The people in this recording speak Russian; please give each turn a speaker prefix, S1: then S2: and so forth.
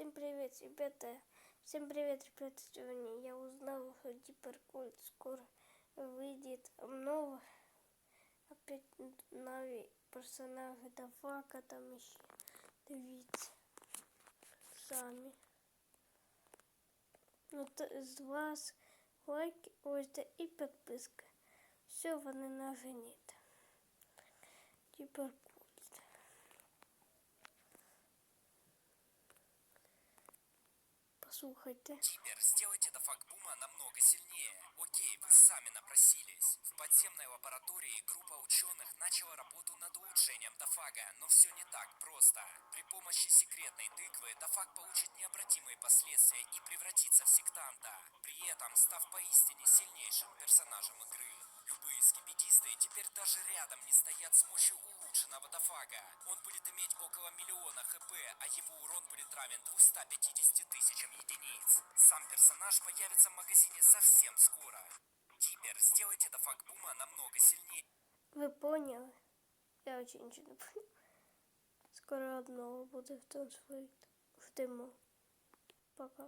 S1: Всем привет, ребята! Всем привет, ребята! Сегодня я узнал, что Гиперкульт скоро выйдет новый, опять новый персонаж Дафака, там еще дивіться самі. Ну, то з вас лайки, ось де і підписка. Все вони наженіть. Гіперкульт. Послухайте.
S2: Теперь сделайте Дафакбума намного сильнее. Окей, вы сами напросились. В подземной лаборатории группа ученых начала работу над улучшением Дафага, но все не так просто. При помощи секретной тыквы Дафаг получит необратимые последствия и превратится в сектанта, при этом став поистине сильнейшим персонажем игры. Любые скибидисты теперь даже рядом не стоят с мощью улучшенного Дафага. Он будет иметь около миллиона хп, а его урон будет равен 250 тысячам единиц. Сам персонаж появится в магазине совсем скоро. Теперь сделайте Дафакбума намного сильнее.
S1: Ви поняли? Я очень нічого не понял. Скоро одного буде в трансферит. Ждемо. Пока.